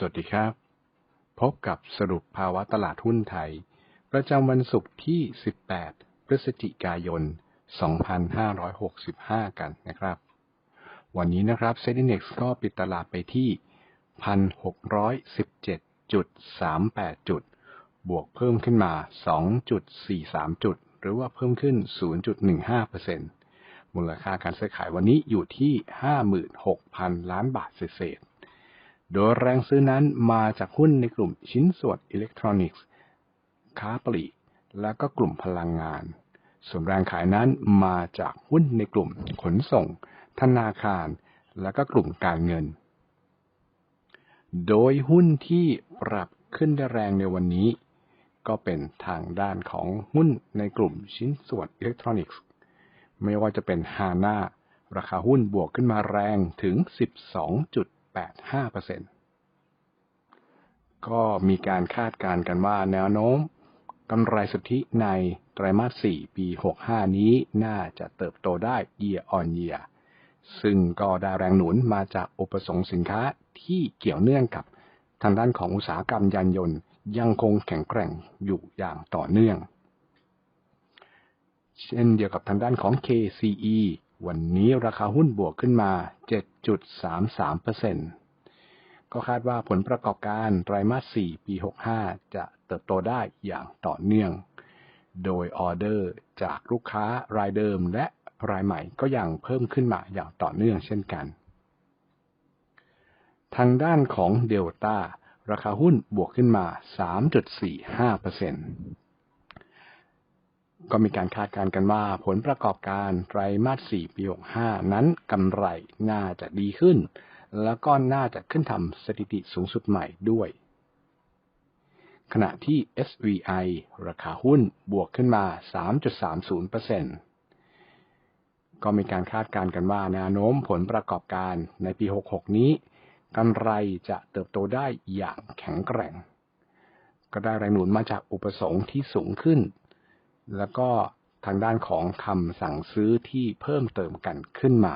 สวัสดีครับ พบกับสรุปภาวะตลาดหุ้นไทย ประจำวันศุกร์ที่ 18 พฤศจิกายน 2565 กันนะครับ วันนี้นะครับเซ็นดีเน็กซ์ก็ปิดตลาดไปที่ 1,617.38 จุด บวกเพิ่มขึ้นมา 2.43 จุด หรือว่าเพิ่มขึ้น 0.15%มูลค่าการซื้อขายวันนี้อยู่ที่ 56,000 ล้านบาทเศษ โดยแรงซื้อนั้นมาจากหุ้นในกลุ่มชิ้นส่วนอิเล็กทรอนิกส์ ค้าปลีก และก็กลุ่มพลังงาน ส่วนแรงขายนั้นมาจากหุ้นในกลุ่มขนส่ง ธนาคาร และก็กลุ่มการเงิน โดยหุ้นที่ปรับขึ้นได้แรงในวันนี้ ก็เป็นทางด้านของหุ้นในกลุ่มชิ้นส่วนอิเล็กทรอนิกส์ ไม่ว่าจะเป็นฮาน่าราคาหุ้นบวกขึ้นมาแรงถึง 12 8.5%ก็มีการคาดการณ์กันว่าแนวโน้มกำไรสุทธิในไตรมาส 4 ปี 65 นี้น่าจะเติบโตได้ year on year ซึ่งก็ได้แรงหนุนมาจากอุปสงค์สินค้าที่เกี่ยวเนื่องกับทางด้านของอุตสาหกรรมยานยนต์ ยังคงแข็งแกร่งอยู่อย่างต่อเนื่อง เช่นเดียวกับทางด้านของ KCE วันนี้ราคาหุ้นบวกขึ้นมา 7.33%ก็คาดว่าผลประกอบการไตรมาส 4 ปี 65 จะเติบโตได้อย่างต่อเนื่อง โดยออเดอร์จากลูกค้ารายเดิมและรายใหม่ก็ยังเพิ่มขึ้นมาอย่างต่อเนื่องเช่นกัน ทางด้านของเดลต้าราคาหุ้นบวกขึ้นมา 3.45% ก็มีการคาดการณ์กันว่าผลประกอบการไตรมาส 4 ปี65 นั้นกำไรน่าจะดีขึ้น แล้วก็น่าจะขึ้นทำสถิติสูงสุดใหม่ด้วย ขณะที่ SVI ราคาหุ้นบวกขึ้นมา 3.30%ก็มีการคาดการณ์กันว่าแนวโน้มผลประกอบการในปี 66 นี้กำไรจะเติบโตได้อย่างแข็งแกร่ง ก็ได้แรงหนุนมาจากอุปสงค์ที่สูงขึ้น แล้วก็ทางด้านของคำสั่งซื้อที่เพิ่มเติมกันขึ้นมา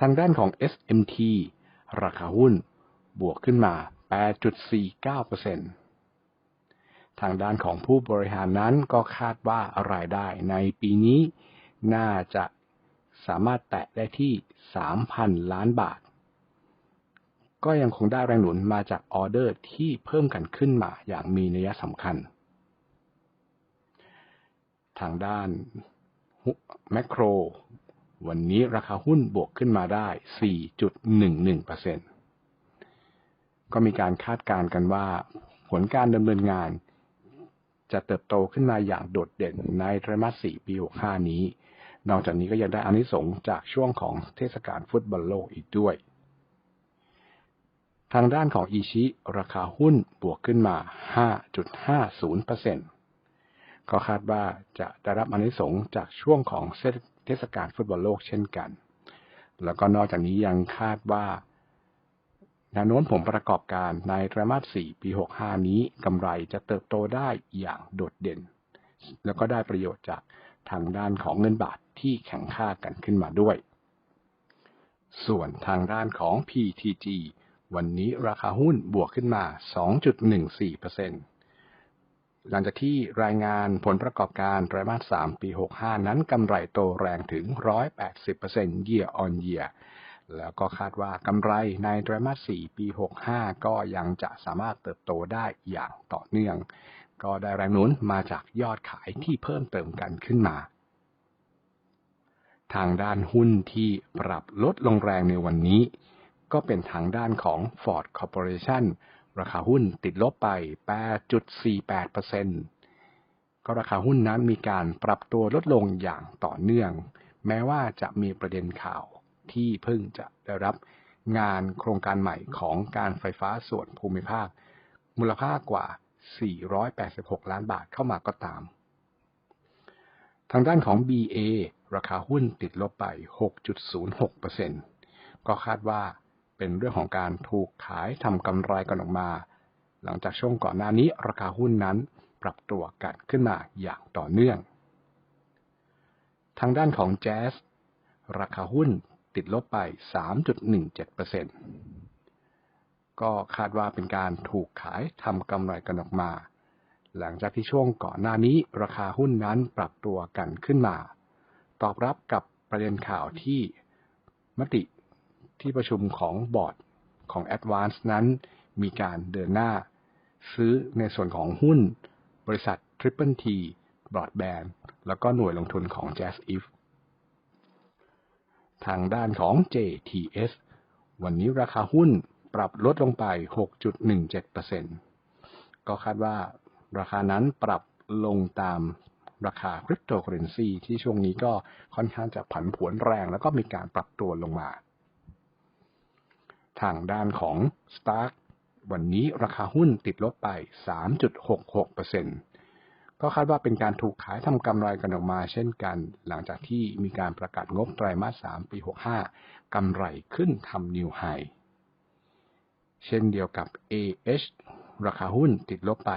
ทางด้านของ SMT ราคาหุ้นบวกขึ้นมา 8.49%ทางด้านของผู้บริหารนั้นก็คาดว่ารายได้ในปีนี้น่าจะสามารถแตะได้ที่ 3,000 ล้านบาท ก็ยังคงได้แรงหนุนมาจากออเดอร์ที่เพิ่มกันขึ้นมาอย่างมีนัยสำคัญ ทางด้านแมคโคร วันนี้ราคาหุ้นบวกขึ้นมาได้ 4.11%ก็มีการคาดการณ์กันว่า ผลการดำเนินงาน จะเติบโตขึ้นมาอย่างโดดเด่นในไตรมาส 4 ปี 65 นี้ นอกจากนี้ก็ยังได้อานิสงส์จากช่วงของเทศกาลฟุตบอลโลกอีกด้วย ทางด้านของอีชิ ราคาหุ้นบวกขึ้นมา 5.50% ก็คาดว่าจะได้รับอนิสงส์จากช่วงของเทศกาลฟุตบอลโลกเช่นกัน แล้วก็นอกจากนี้ยังคาดว่าแนวโน้มผลประกอบการในไตรมาส 4 ปี 65 นี้กำไรจะเติบโตได้อย่างโดดเด่น แล้วก็ได้ประโยชน์จากทางด้านของเงินบาทที่แข็งค่ากันขึ้นมาด้วย ส่วนทางด้านของ PTG วันนี้ราคาหุ้นบวกขึ้นมา 2.14% หลังจากที่รายงานผลประกอบการไตรมาส 3 ปี 65 นั้นกำไรโตแรงถึง 180% year on year แล้วก็คาดว่ากำไรในไตรมาส 4 ปี 65 ก็ยังจะสามารถเติบโตได้อย่างต่อเนื่อง ก็ได้แรงหนุนมาจากยอดขายที่เพิ่มเติมกันขึ้นมา ทางด้านหุ้นที่ปรับลดลงแรงในวันนี้ ก็เป็นทางด้านของ Ford Corporation ราคาหุ้นติดลบไป 8.48%ก็ราคาหุ้นนั้นมีการปรับตัวลดลงอย่างต่อเนื่อง แม้ว่าจะมีประเด็นข่าวที่เพิ่งจะได้รับงานโครงการใหม่ของการไฟฟ้าส่วนภูมิภาค มูลค่ากว่า 486 ล้านบาทเข้ามาก็ตาม ทางด้านของ BA ราคาหุ้นติดลบไป 6.06%ก็คาดว่า เป็นเรื่องของการถูกขายทำกำไรกันออกมา หลังจากช่วงก่อนหน้านี้ราคาหุ้นนั้นปรับตัวกันขึ้นมาอย่างต่อเนื่อง ทางด้านของแจ๊สราคาหุ้นติดลบไป 3.17%ก็คาดว่าเป็นการถูกขายทำกำไรกันออกมา หลังจากที่ช่วงก่อนหน้านี้ราคาหุ้นนั้นปรับตัวกันขึ้นมา ตอบรับกับประเด็นข่าวที่มติ ที่ประชุมของบอร์ดของ Advance นั้นมีการเดินหน้า ซื้อในส่วนของหุ้นบริษัท Triple T Broadband แล้วก็หน่วยลงทุนของ Jazz If ทางด้านของ JTS วันนี้ราคาหุ้นปรับลดลงไป 6.17%ก็คาดว่าราคานั้นปรับลงตามราคาคริปโตเคอเรนซีที่ช่วงนี้ก็ค่อนข้างจะผันผวนแรง แล้วก็มีการปรับตัวลงมา ทางด้านของ Stark วันนี้ราคาหุ้นติดลบไป 3.66%ก็คาดว่าเป็นการถูกขายทำกำไรกันออกมาเช่นกัน หลังจากที่มีการประกาศงบไตรมาส 3 ปี 65กำไรขึ้นทำนิวไฮเช่นเดียวกับ AH ราคาหุ้นติดลบไป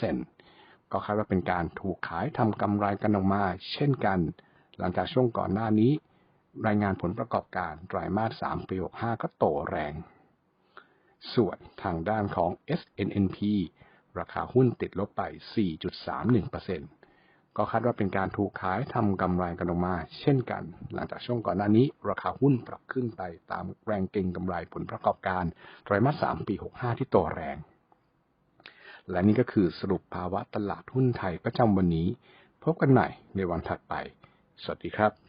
3.13%ก็คาดว่าเป็นการถูกขายทำกำไรกันออกมาเช่นกัน หลังจากช่วงก่อนหน้านี้ รายงานผลประกอบการไตรมาส3ปี65 ก็โตแรง ส่วนทางด้านของ SNNP ราคาหุ้นติดลบไป 4.31%ก็คาดว่าเป็นการถูกขายทำกำไรกันออกมา เช่นกัน หลังจากช่วงก่อนหน้านี้ ราคาหุ้นปรับขึ้นไปตามแรงเก็งกำไรผลประกอบการไตรมาส3ปี 65 ที่โตแรง และนี่ก็คือสรุปภาวะตลาดหุ้นไทยประจำวันนี้ พบกันใหม่ในวันถัดไป สวัสดีครับ